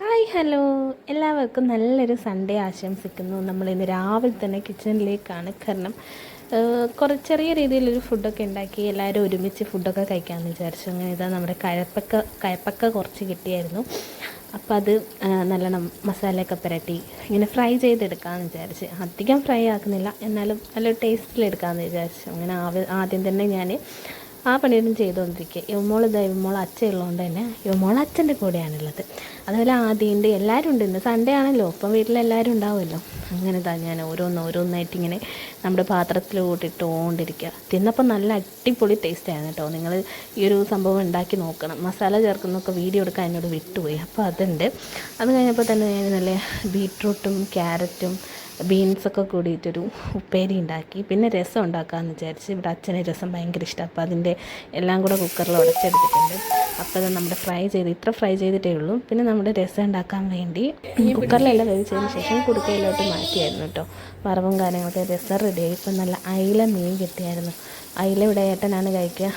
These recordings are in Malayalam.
Hi hello. എല്ലാവർക്കും നല്ലൊരു സൺഡേ ആശംസിക്കുന്നു. നമ്മൾ ഇന്ന് രാവിലെ തന്നെ കിച്ചണിലേക്കാണ് കാരണം കുറച്ച് ചെറിയ രീതിയിലൊരു ഫുഡൊക്കെ ഉണ്ടാക്കി എല്ലാവരും ഒരുമിച്ച് ഫുഡൊക്കെ കഴിക്കാമെന്ന് വിചാരിച്ചു. അങ്ങനെ ഇതാ നമ്മുടെ കഴപ്പക്ക കഴപ്പക്ക കുറച്ച് കിട്ടിയായിരുന്നു. അപ്പോൾ അത് നല്ലോണം മസാലയൊക്കെ പുരട്ടി ഇങ്ങനെ ഫ്രൈ ചെയ്തെടുക്കാമെന്ന് വിചാരിച്ച്. അധികം ഫ്രൈ ആക്കുന്നില്ല. എന്നാലും നല്ലൊരു ടേസ്റ്റിലെടുക്കാമെന്ന് വിചാരിച്ചു. അങ്ങനെ ആദ്യം തന്നെ ഞാൻ ആ പണിയൊന്നും ചെയ്തുകൊണ്ടിരിക്കുക. യുവമോൾ ഇതാ യുവമോൾ അച്ഛൻ ഉള്ളതുകൊണ്ട് തന്നെ യുവമോൾ അച്ഛന്റെ കൂടെയാണുള്ളത്. അതുപോലെ ആദ്യമുണ്ട് എല്ലാവരും ഉണ്ട് ഇന്ന്. സൺഡേ ആണല്ലോ അപ്പം വീട്ടിലെല്ലാവരും ഉണ്ടാവുമല്ലോ. അങ്ങനെ താ ഞാൻ ഓരോന്ന് ഓരോന്നായിട്ട് ഇങ്ങനെ നമ്മുടെ പാത്രത്തിലോട്ട് ഇട്ടുകൊണ്ടിരിക്കുക തിന്നപ്പോൾ നല്ല അടിപൊളി ടേസ്റ്റ് ആയിരുന്നു കേട്ടോ നിങ്ങൾ ഈ ഒരു സംഭവം ഉണ്ടാക്കി നോക്കണം. മസാല ചേർക്കുന്നൊക്കെ വീഡിയോ എടുക്കാൻ എന്നോട് വിട്ടുപോയി. അപ്പോൾ അതുണ്ട്. അത് കഴിഞ്ഞപ്പോൾ തന്നെ ഞാൻ നല്ല ബീട്രൂട്ടും ക്യാരറ്റും ബീൻസൊക്കെ കൂടിയിട്ടൊരു ഉപ്പേരി ഉണ്ടാക്കി. പിന്നെ രസം ഉണ്ടാക്കാമെന്ന് വിചാരിച്ച് ഇവിടെ അച്ഛനെ രസം ഭയങ്കര ഇഷ്ടം. അപ്പോൾ അതിന്റെ എല്ലാം കൂടെ കുക്കറിൽ ഉടച്ചെടുത്തിട്ടുണ്ട്. അപ്പോൾ അത് നമ്മുടെ ഫ്രൈ ചെയ്ത് ഇത്ര ഫ്രൈ ചെയ്തിട്ടേ ഉള്ളൂ. പിന്നെ നമ്മുടെ രസം ഉണ്ടാക്കാൻ വേണ്ടി കുക്കറിലെല്ലാം വേവിച്ചതിന് ശേഷം കുടുക്കയിലോട്ട് മാറ്റിയായിരുന്നു കേട്ടോ. വറവും കാര്യങ്ങളൊക്കെ രസം റെഡിയായി ഇപ്പം നല്ല അയില മീൻ കിട്ടിയായിരുന്നു. അയില ഇവിടെ ഏട്ടനാണ് കഴിക്കുക.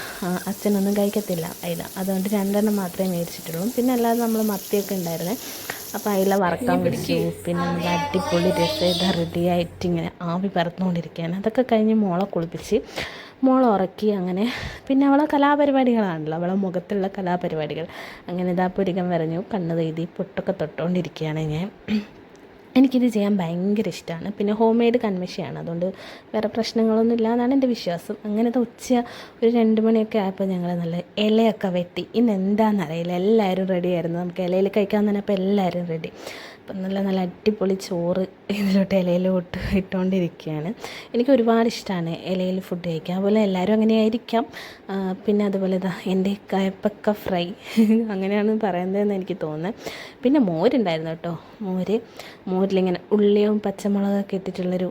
അച്ഛനൊന്നും കഴിക്കത്തില്ല അയില. അതുകൊണ്ട് രണ്ടെണ്ണം മാത്രമേ മേടിച്ചിട്ടുള്ളൂ. പിന്നെ അല്ലാതെ നമ്മൾ മത്തിയൊക്കെ ഉണ്ടായിരുന്നേ. അപ്പോൾ അയില വറക്കാൻ പിടിച്ചു പിന്നെ നല്ല അടിപൊളി രസം ഇത് റെഡിയായിട്ട് ഇങ്ങനെ ആവി പറത്തുകൊണ്ടിരിക്കുകയാണ് അതൊക്കെ കഴിഞ്ഞ് മോളെ കുളിപ്പിച്ച് മോളെ ഉറക്കി അങ്ങനെ. പിന്നെ അവളെ കലാപരിപാടികളാണല്ലോ. അവളെ മുഖത്തുള്ള കലാപരിപാടികൾ. അങ്ങനെ ഇതാ പുരികം വരഞ്ഞു. കണ്ണു തെയ്തി പൊട്ടൊക്കെ തൊട്ടുകൊണ്ടിരിക്കുകയാണ് ഞാൻ. എനിക്കിത് ചെയ്യാൻ ഭയങ്കര ഇഷ്ടമാണ് പിന്നെ ഹോം മെയ്ഡ് കൺമിഷയാണ്. അതുകൊണ്ട് വേറെ പ്രശ്നങ്ങളൊന്നും ഇല്ല എന്നാണ് എന്റെ വിശ്വാസം. അങ്ങനത്തെ ഉച്ച ഒരു രണ്ട് മണിയൊക്കെ ആയപ്പോൾ ഞങ്ങൾ നല്ല ഇലയൊക്കെ വെട്ടി. ഇന്ന് എന്താണെന്നറിയില്ല എല്ലാവരും റെഡി ആയിരുന്നു. നമുക്ക് ഇലയിൽ കഴിക്കാൻ തന്നെ അപ്പോൾ എല്ലാവരും റെഡി അപ്പം നല്ല നല്ല അടിപൊളി ചോറ് ഇതിലോട്ട് ഇലയിലോട്ട് ഇട്ടുകൊണ്ടിരിക്കുകയാണ് എനിക്ക് ഒരുപാട് ഇഷ്ടമാണ് ഇലയിൽ ഫുഡ് കഴിക്കാം അതുപോലെ എല്ലാവരും അങ്ങനെ ആയിരിക്കാം. പിന്നെ അതുപോലെ ഇതാ എന്റെ കയപ്പക്ക ഫ്രൈ. അങ്ങനെയാണ് പറയുന്നതെന്ന് എനിക്ക് തോന്നുന്നത്. പിന്നെ മോരുണ്ടായിരുന്നു കേട്ടോ. മോര് മോര് മോരിലിങ്ങനെ ഉള്ളിയും പച്ചമുളകൊക്കെ ഇട്ടിട്ടുള്ളൊരു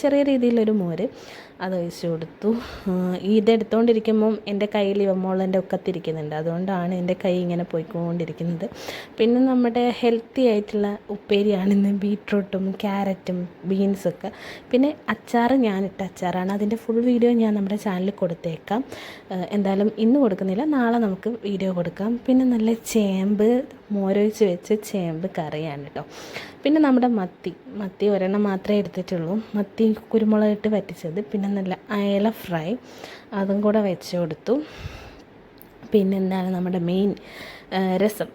ചെറിയ രീതിയിലൊരു മോര് അത് ഒഴിച്ചു കൊടുത്തു. ഇതെടുത്തുകൊണ്ടിരിക്കുമ്പം എന്റെ കയ്യിൽ ഇവമ്മോളന്റെ ഒക്കത്തിരിക്കുന്നുണ്ട് അതുകൊണ്ടാണ് എന്റെ കൈ ഇങ്ങനെ പോയിക്കൊണ്ടിരിക്കുന്നത്. പിന്നെ നമ്മുടെ ഹെൽത്തി ആയിട്ടുള്ള ഉപ്പേരിയാണ് ഇന്ന് ബീട്രൂട്ടും ക്യാരറ്റും ബീൻസൊക്കെ. പിന്നെ അച്ചാർ ഞാനിട്ട അച്ചാറാണ്. അതിന്റെ ഫുൾ വീഡിയോ ഞാൻ നമ്മുടെ ചാനലിൽ കൊടുത്തേക്കാം. എന്തായാലും ഇന്ന് കൊടുക്കുന്നില്ല. നാളെ നമുക്ക് വീഡിയോ കൊടുക്കാം. പിന്നെ നല്ല ചേമ്പ് മോരൊഴിച്ച് വെച്ച് ചേമ്പ് കറിയാണ് കേട്ടോ പിന്നെ നമ്മുടെ മത്തി. മത്തി ഒരെണ്ണം മാത്രമേ എടുത്തിട്ടുള്ളൂ. മത്തി കുരുമുളകിട്ട് വറ്റിച്ചത്. പിന്നെ നല്ല അയല ഫ്രൈ അതും കൂടെ വെച്ച് കൊടുത്തു. പിന്നെന്താണ് നമ്മുടെ മെയിൻ രസം.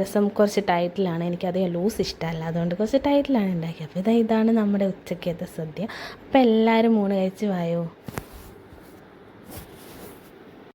രസം കുറച്ച് ടൈറ്റിലാണ് എനിക്കധികം ലൂസ് ഇഷ്ടമല്ല. അതുകൊണ്ട് കുറച്ച് ടൈറ്റിലാണ് ഉണ്ടാക്കിയത്. അപ്പോൾ ഇതാ ഇതാണ് നമ്മുടെ ഉച്ചക്കത്തെ സദ്യ. അപ്പോൾ എല്ലാവരും മൂന്ന് കഴിച്ച് വായോ?